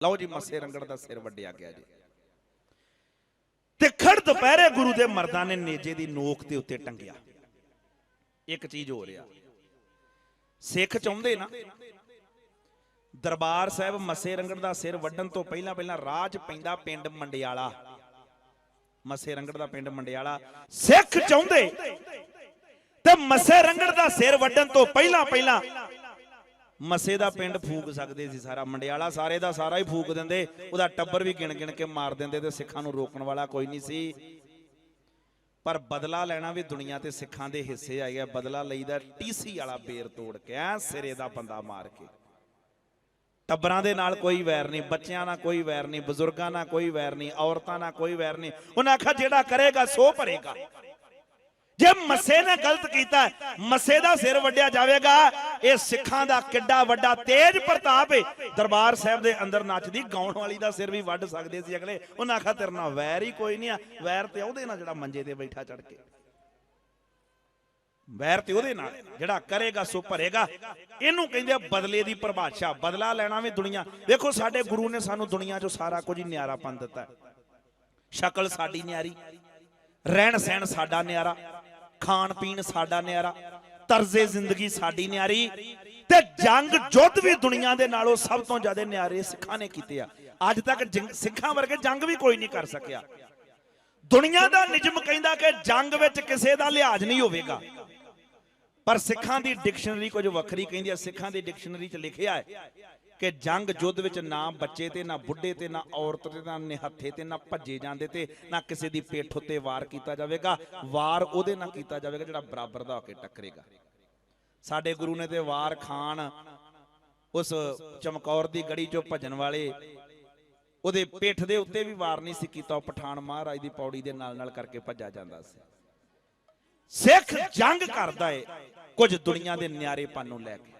ਲਓ ਜੀ ਮੱਸੇ ਰੰਗੜ ਦਾ ਸਿਰ ਵੱਡਿਆ ਗਿਆ ਜੀ। ਤੇ ਖੜ ਦੁਪਹਿਰੇ ਗੁਰੂ ਦੇ ਮਰਦਾਂ ਨੇ ਨੇਜੇ ਦੀ ਨੋਕ ਦੇ ਉੱਤੇ ਟੰਗਿਆ। ਇੱਕ ਚੀਜ਼ ਹੋ ਰਿਹਾ ਸਿੱਖ ਚਾਹੁੰਦੇ ਨਾ, ਦਰਬਾਰ ਸਾਹਿਬ ਮੱਸੇ ਰੰਗੜ ਦਾ ਸਿਰ ਵੱਢਣ ਤੋਂ ਪਹਿਲਾਂ ਪਹਿਲਾਂ ਰਾਜ ਪੈਂਦਾ ਪਿੰਡ ਮੰਡਿਆਲਾ। ਮੱਸੇ ਰੰਗੜ ਦਾ ਪਿੰਡ ਮੰਡਿਆਲਾ। ਸਿੱਖ ਚਾਹੁੰਦੇ ਤੇ ਮੱਸੇ ਰੰਗੜ ਦਾ ਸਿਰ ਵੱਢਣ ਤੋਂ ਪਹਿਲਾਂ ਪਹਿਲਾਂ ਮੱਸੇ ਦਾ ਪਿੰਡ ਫੂਕ ਸਕਦੇ ਸੀ ਸਾਰਾ ਮੰਡਿਆਲਾ ਸਾਰੇ ਦਾ ਸਾਰਾ ਹੀ ਫੂਕ ਦਿੰਦੇ ਉਹਦਾ ਟੱਬਰ ਵੀ ਗਿਣ ਗਿਣ ਕੇ ਮਾਰ ਦਿੰਦੇ ਤੇ ਸਿੱਖਾਂ ਨੂੰ ਰੋਕਣ ਵਾਲਾ ਕੋਈ ਨਹੀਂ ਸੀ। ਪਰ ਬਦਲਾ ਲੈਣਾ ਵੀ ਦੁਨੀਆ ਤੇ ਸਿੱਖਾਂ ਦੇ ਹਿੱਸੇ ਆ ਗਿਆ ਬਦਲਾ ਲਈਦਾ ਟੀਸੀ ਵਾਲਾ ਬੇਰ ਤੋੜ ਕੇ ਐ ਸਿਰੇ ਦਾ ਬੰਦਾ ਮਾਰ ਕੇ। ਟੱਬਰਾਂ ਦੇ ਨਾਲ ਕੋਈ ਵੈਰ ਨਹੀਂ ਬੱਚਿਆਂ ਨਾਲ ਕੋਈ ਵੈਰ ਨਹੀਂ ਬਜ਼ੁਰਗਾਂ ਨਾਲ ਕੋਈ ਵੈਰ ਨਹੀਂ ਔਰਤਾਂ ਨਾਲ ਕੋਈ ਵੈਰ ਨਹੀਂ। ਉਹਨਾਂ ਆਖਿਆ ਜਿਹੜਾ ਕਰੇਗਾ ਸੋ ਭਰੇਗਾ। ਜੇ ਮੱਸੇ ਨੇ ਗਲਤ ਕੀਤਾ ਹੈ, ਮੱਸੇ ਦਾ ਸਿਰ ਵੱਡਿਆ ਜਾਵੇਗਾ ਇਹ ਸਿੱਖਾਂ ਦਾ ਕਿੱਡਾ ਵੱਡਾ ਤੇਜ ਪ੍ਰਤਾਪ ਹੈ ਦਰਬਾਰ ਸਾਹਿਬ ਦੇ ਅੰਦਰ ਨੱਚਦੀ, ਗਾਉਣ ਵਾਲੀ ਦਾ ਸਿਰ ਵੀ ਵੱਢ ਸਕਦੇ ਸੀ ਅਗਲੇ। ਉਹਨਾਂ ਆਖਿਆ, ਤੇਰੇ ਨਾਲ ਵੈਰ ਹੀ ਕੋਈ ਨਹੀਂ ਆ। ਵੈਰ ਤੇ ਉਹਦੇ ਨਾਲ ਜਿਹੜਾ ਮੰਜੇ ਤੇ ਬੈਠਾ ਚੜ ਕੇ। ਵੈਰ ਤੇ ਉਹਦੇ ਨਾਲ ਜਿਹੜਾ ਕਰੇਗਾ, ਸੋ ਭਰੇਗਾ। ਇਹਨੂੰ ਕਹਿੰਦੇ ਆ ਬਦਲੇ ਦੀ ਪਰਿਭਾਸ਼ਾ। ਬਦਲਾ ਲੈਣਾ ਵੀ ਦੁਨੀਆ। ਵੇਖੋ, ਸਾਡੇ ਗੁਰੂ ਨੇ ਸਾਨੂੰ ਦੁਨੀਆ 'ਚੋਂ ਸਾਰਾ ਕੁਝ ਹੀ ਨਿਆਰਾ ਨਿਆਰਾਪਨ ਦਿੱਤਾ। ਹੈ। ਸ਼ਕਲ ਸਾਡੀ ਨਿਆਰੀ। ਰਹਿਣ ਸਹਿਣ ਸਾਡਾ ਨਿਆਰਾ। ਖਾਣ ਪੀਣ ਸਾਡਾ ਨਿਆਰਾ। ਤਰਜ਼ੇ ਜ਼ਿੰਦਗੀ ਸਾਡੀ ਨਿਆਰੀ ਤੇ ਜੰਗ ਜੁੱਧ ਵੀ ਦੁਨੀਆ ਦੇ ਨਾਲੋਂ ਸਭ ਤੋਂ ਜ਼ਿਆਦਾ ਨਿਆਰੇ ਸਿੱਖਾਂ ਨੇ ਕੀਤੇ ਆ। ਅੱਜ ਤੱਕ ਜੰਗ- ਸਿੱਖਾਂ ਵਰਗੇ ਜੰਗ ਵੀ ਕੋਈ ਨਹੀਂ ਕਰ ਸਕਿਆ। ਦੁਨੀਆ ਦਾ ਨਿਯਮ ਕਹਿੰਦਾ ਕਿ ਜੰਗ ਵਿੱਚ ਕਿਸੇ ਦਾ ਲਿਹਾਜ਼ ਨਹੀਂ ਹੋਵੇਗਾ। ਪਰ ਸਿੱਖਾਂ ਦੀ ਡਿਕਸ਼ਨਰੀ ਕੁਝ ਵੱਖਰੀ ਕਹਿੰਦੀ ਹੈ ਸਿੱਖਾਂ ਦੀ ਡਿਕਸ਼ਨਰੀ 'ਚ ਲਿਖਿਆ ਹੈ ਕਿ ਜੰਗ ਯੁੱਧ ਵਿੱਚ ਨਾ ਬੱਚੇ ਤੇ, ਨਾ ਬੁੱਢੇ ਤੇ, ਨਾ ਔਰਤ ਤੇ, ਨਾ ਨਿਹੱਥੇ ਤੇ, ਨਾ ਭੱਜੇ ਜਾਂਦੇ ਤੇ, ਨਾ ਕਿਸੇ ਦੀ ਪੇਠ ਉੱਤੇ ਵਾਰ ਕੀਤਾ ਜਾਵੇਗਾ, ਵਾਰ ਉਹਦੇ ਨਾਲ ਕੀਤਾ ਜਾਵੇਗਾ ਜਿਹੜਾ ਬਰਾਬਰ ਦਾ ਹੋ ਕੇ ਟੱਕਰੇਗਾ। ਸਾਡੇ ਗੁਰੂ ਨੇ ਤੇ ਵਾਰ ਖਾਨ ਉਸ ਚਮਕੌਰ ਦੀ ਗੜੀ 'ਚੋਂ ਭੱਜਣ ਵਾਲੇ, ਉਹਦੇ ਪਿੱਠ ਦੇ ਉੱਤੇ ਵੀ ਵਾਰ ਨਹੀਂ ਸੀ ਕੀਤਾ, ਉਹ ਪਠਾਨ ਮਹਾਰਾਜ ਦੀ ਪੌੜੀ ਦੇ ਨਾਲ ਨਾਲ ਕਰਕੇ ਭੱਜਾ ਜਾਂਦਾ ਸੀ। ਸਿੱਖ ਜੰਗ ਕਰਦਾ ਏ ਕੁਝ ਦੁਨੀਆ ਦੇ ਨਿਆਰੇਪਨ ਨੂੰ ਲੈ ਕੇ।